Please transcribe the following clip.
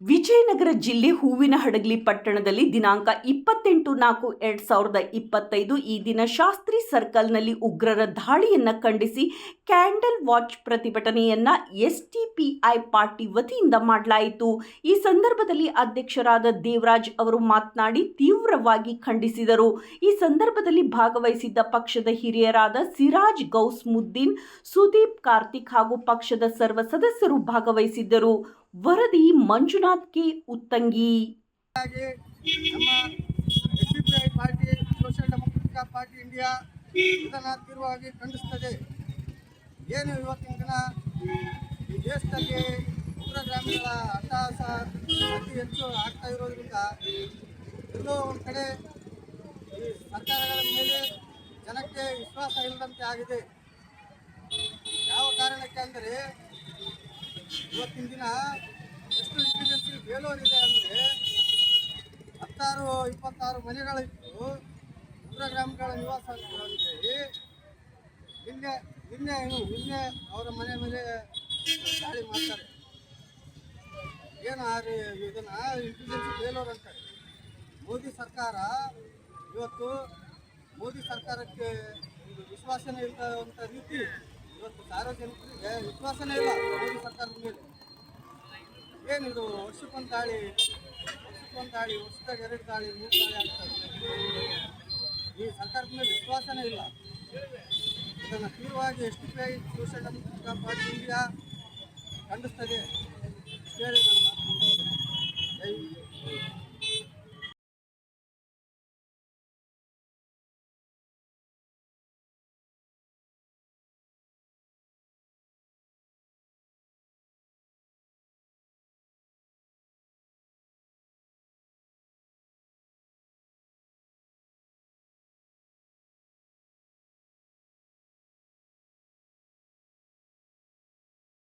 ವಿಜಯನಗರ ಜಿಲ್ಲೆ ಹೂವಿನ ಹಡಗಲಿ ಪಟ್ಟಣದಲ್ಲಿ ದಿನಾಂಕ ಇಪ್ಪತ್ತೆಂಟು ನಾಲ್ಕು ಎರಡ್ ಸಾವಿರದ ಇಪ್ಪತ್ತೈದು ಈ ದಿನ ಶಾಸ್ತ್ರಿ ಸರ್ಕಲ್ನಲ್ಲಿ ಉಗ್ರರ ದಾಳಿಯನ್ನು ಖಂಡಿಸಿ ಕ್ಯಾಂಡಲ್ ವಾಚ್ ಪ್ರತಿಭಟನೆಯನ್ನ ಎಸ್ಟಿಪಿಐ ಪಾರ್ಟಿ ವತಿಯಿಂದ ಮಾಡಲಾಯಿತು. ಈ ಸಂದರ್ಭದಲ್ಲಿ ಅಧ್ಯಕ್ಷರಾದ ದೇವರಾಜ್ ಅವರು ಮಾತನಾಡಿ ತೀವ್ರವಾಗಿ ಖಂಡಿಸಿದರು. ಈ ಸಂದರ್ಭದಲ್ಲಿ ಭಾಗವಹಿಸಿದ್ದ ಪಕ್ಷದ ಹಿರಿಯರಾದ ಸಿರಾಜ್ ಗೌಸ್ ಮುದ್ದೀನ್ ಸುದೀಪ್ ಕಾರ್ತಿಕ್ ಹಾಗೂ ಪಕ್ಷದ ಸರ್ವ ಸದಸ್ಯರು ಭಾಗವಹಿಸಿದ್ದರು. ವರದಿ Manjunath K Uttangi party, social democratic party India ಇದನ್ನು ತೀವ್ರವಾಗಿ ಖಂಡಿಸ್ತದೆ. ಏನು ಇವತ್ತಿನ ದಿನ ಈ ದೇಶದಲ್ಲಿ ಉಗ್ರ ಗ್ರಾಮೀಣಗಳ ಅತಿ ಹೆಚ್ಚು ಆಗ್ತಾ ಇರೋದ್ರಿಂದ ಎಲ್ಲೋ ಒಂದು ಕಡೆ ಸರ್ಕಾರಗಳ ಮೇಲೆ ಜನಕ್ಕೆ ವಿಶ್ವಾಸ ಇಲ್ಲದಂತೆ ಆಗಿದೆ. ಯಾವ ಕಾರಣಕ್ಕೆ ಅಂದರೆ ಇವತ್ತಿನ ದಿನ ಎಷ್ಟು ಇಂಟೆಲಿಜೆನ್ಸಿ ಬೇಲೂರು ಇದೆ ಅಂದರೆ ಹತ್ತಾರು, ಇಪ್ಪತ್ತಾರು ಮನೆಗಳಿತ್ತು. ಉಗ್ರ ಗ್ರಾಮಗಳ ನಿವಾಸ ಅಂತೇಳಿ ನಿನ್ನೆ ನಿನ್ನೆ ನಿನ್ನೆ ಅವರ ಮನೆ ಮೇಲೆ ದಾಳಿ ಮಾಡ್ತಾರೆ. ಏನು ಆ ರೀ ಇದನ್ನು? ಇಂಟೆಲಿಜೆನ್ಸಿ ಬೇಲೂರು ಅಂತಾರೆ ಮೋದಿ ಸರ್ಕಾರ ಇವತ್ತು ಮೋದಿ ಸರ್ಕಾರಕ್ಕೆ ಒಂದು ವಿಶ್ವಾಸನೇ ಇಲ್ಲದಂಥ ರೀತಿ ಇವತ್ತು ಸಾರ್ವಜನಿಕರಿಗೆ ವಿಶ್ವಾಸನೇ ಇಲ್ಲ ಮೋದಿ ಸರ್ಕಾರದ ಮೇಲೆ. ಏನಿದು ವರ್ಷಕ್ಕೊಂದು ದಾಳಿ ವರ್ಷಕ್ಕೊಂದು ದಾಳಿ, ವರ್ಷದಾಗ ಎರಡು ದಾಳಿ, ಮೂರು ದಾಳಿ ಆಗ್ತದೆ ಈ ಸರ್ಕಾರದ ಮೇಲೆ ವಿಶ್ವಾಸನೇ ಇಲ್ಲ. ಇದನ್ನು ತೀವ್ರವಾಗಿ S T P I social democratic party India ಖಂಡಿಸ್ತದೆ ಹೇಳಿ ನಾನು ಮಾತು